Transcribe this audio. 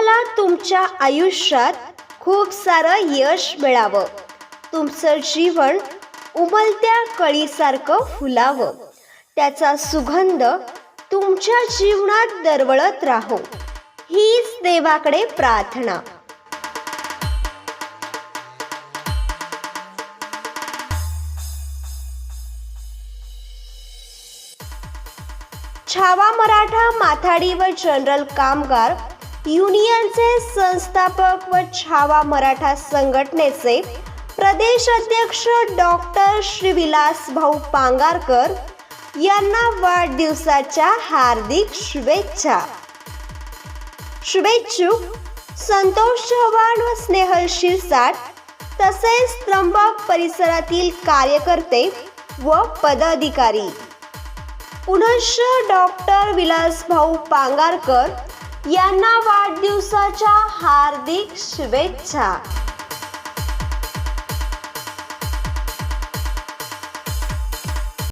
तुम्हाला तुमच्या आयुष्यात खूप सारं यश मिळावं. तुमचं जीवन उमलत्या कळीसारखं फुलावं. त्याचा सुगंध तुमच्या जीवनात दरवळत राहो. हीच देवाकडे प्रार्थना. छावा मराठा माथाडी व जनरल कामगार युनियनचे संस्थापक व छावा मराठा संघटनेचे प्रदेश अध्यक्ष डॉक्टर श्री विलास भाऊ पांगारकर यांना वाढदिवसाच्या हार्दिक शुभेच्छा. शुभेच्छुक संतोष चव्हाण व स्नेहल शिरसाट तसेच त्र्यंबक परिसरातील कार्यकर्ते व पदाधिकारी. पुनश्च डॉक्टर विलासभाऊ पांगारकर यांना वाढदिवसाच्या हार्दिक शुभेच्छा.